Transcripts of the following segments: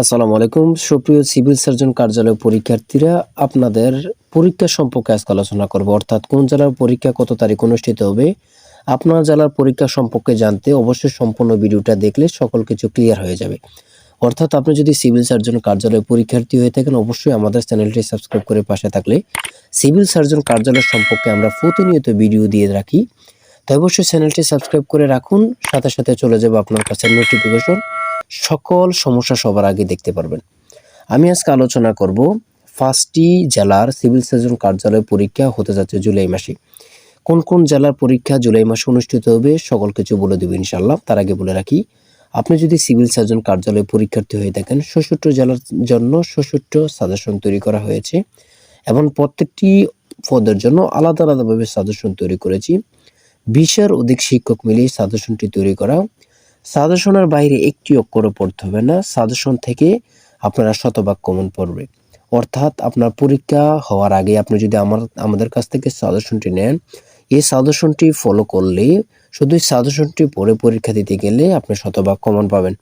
আসসালামু আলাইকুম। সুপ্রিয় সিভিল সার্জন কার্যালয় পরীক্ষার্থীরা, আপনাদের পরীক্ষা সম্পর্কে আজকে আলোচনা করব। অর্থাৎ কোন জেলার পরীক্ষা কত তারিখ অনুষ্ঠিত হবে, আপনার জেলার পরীক্ষা সম্পর্কে জানতে অবশ্যই সম্পূর্ণ ভিডিওটা দেখলে সকল কিছু ক্লিয়ার হয়ে যাবে। অর্থাৎ আপনি যদি সিভিল সার্জন কার্যালয় পরীক্ষার্থী হয়ে থাকেন, অবশ্যই আমাদের চ্যানেলটি সাবস্ক্রাইব করে পাশে থাকলে সিভিল সার্জন কার্যালয় সম্পর্কে আমরা প্রতিনিয়ত ভিডিও দিয়ে রাখি। তাই অবশ্যই চ্যানেলটি সাবস্ক্রাইব করে রাখুন। সাথে সাথে চলে যাবে আপনার কাছে নোটিফিকেশন সকল সমস্যা সবার আগে দেখতে পারবেন। আমি আজকে আলোচনা করব পাঁচটি জেলার সিভিল সার্জন কার্যালয় পরীক্ষা হতে যাচ্ছে জুলাই মাসে। কোন কোন জেলার পরীক্ষা জুলাই মাসে অনুষ্ঠিত হবে সকল কিছু বলে দেবো ইনশাল্লাহ তার আগে বলে রাখি, আপনি যদি সিভিল সার্জন কার্যালয় পরীক্ষার্থী হয়ে থাকেন, ষষ্ঠ জেলার জন্য ষষ্ঠ সাজেশন তৈরি করা হয়েছে এবং প্রত্যেকটি পদের জন্য আলাদা আলাদাভাবে সাজেশন তৈরি করেছি। বিশের অধিক শিক্ষক মিলিয়ে সাজেশনটি তৈরি করা। সাজেশনের বাইরে একটি অক্ষরও পড়তে হবে না। সাজেশন থেকে আপনারা শতভাগ কমন পড়বে। অর্থাৎ আপনার পরীক্ষা হওয়ার আগে আপনি যদি আমার, আমাদের কাছ থেকে সাজেশনটি নেন, এই সাজেশনটি ফলো করলে, শুধু সাজেশনটি পড়ে পরীক্ষা দিতে গেলে আপনি শতভাগ কমন পাবেন।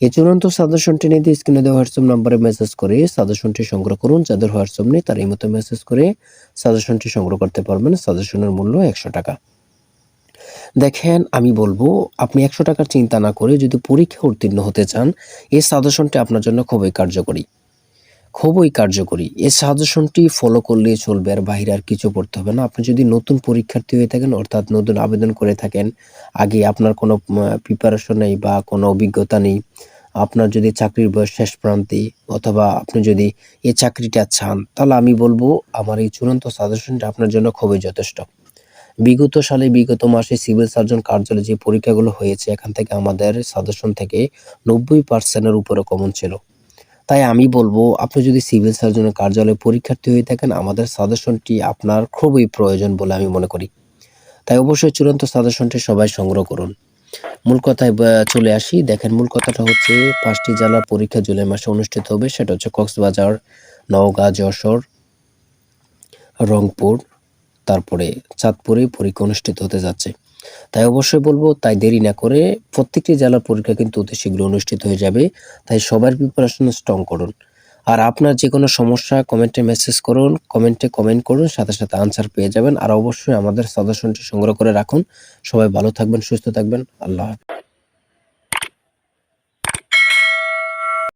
এই চূড়ান্ত সাজেশনটি নিতে স্ক্রিনে দেওয়া হোয়াটসঅ্যাপ নাম্বারে মেসেজ করে সাজেশনটি সংগ্রহ করুন। যাদের হোয়াটসঅ্যাপ নেই, তার এই মতো মেসেজ করে সাজেশনটি সংগ্রহ করতে পারবেন। সাজেশনের মূল্য একশো টাকা। দেখেন, আমি বলব, আপনি একশো টাকার চিন্তা না করে যদি পরীক্ষা উত্তীর্ণ হতে চান, এই সাজেশনটি আপনার জন্য খুবই কার্যকরী। খুবই কার্যকরী। এই সাজেশনটি ফলো করলে চলবে আর বাইরে আর কিছু পড়তে হবে না। আপনি যদি নতুন পরীক্ষার্থী হয়ে থাকেন, অর্থাৎ নতুন আবেদন করে থাকেন, আগে আপনার কোনো প্রিপারেশন নেই বা কোনো অভিজ্ঞতা নেই, আপনার যদি চাকরির বয়স শেষ প্রান্তে অথবা আপনি যদি এই চাকরিটা চান, তাহলে আমি বলব, আমার এই চূড়ান্ত সাজেশনটা আপনার জন্য খুবই যথেষ্ট। বিগত সালে, বিগত মাসে সিভিল সার্জন কার্যালয়ে যে পরীক্ষাগুলো হয়েছে, এখান থেকে আমাদের সাজেশন থেকে নব্বই পার্সেন্টের উপরে কমন ছিল। তাই আমি বলব, আপনি যদি সিভিল সার্জনের কার্যালয়ে পরীক্ষার্থী হয়ে থাকেন, আমাদের সাজেশনটি আপনার খুবই প্রয়োজন বলে আমি মনে করি। তাই অবশ্যই চূড়ান্ত সাজেশনটি সবাই সংগ্রহ করুন। মূল কথায় চলে আসি। দেখেন, মূল কথাটা হচ্ছে, পাঁচটি জেলার পরীক্ষা জুলাই মাসে অনুষ্ঠিত হবে। সেটা হচ্ছে কক্সবাজার, নওগাঁ, যশোর, রংপুর তারপরে চাঁদপুরে পরীক্ষা অনুষ্ঠিত হতে যাচ্ছে। তাই অবশ্যই বলব, তাই দেরি না করে প্রত্যেকটি জেলার পরীক্ষা কিন্তু অতি শীঘ্র অনুষ্ঠিত হয়ে যাবে। তাই সবার প্রিপারেশন স্ট্রং করুন। আর আপনার যে কোনো সমস্যা কমেন্টে মেসেজ করুন, কমেন্টে কমেন্ট করুন, সাথে সাথে আনসার পেয়ে যাবেন। আর অবশ্যই আমাদের সাজেশনটি সংগ্রহ করে রাখুন। সবাই ভালো থাকবেন, সুস্থ থাকবেন। আল্লাহ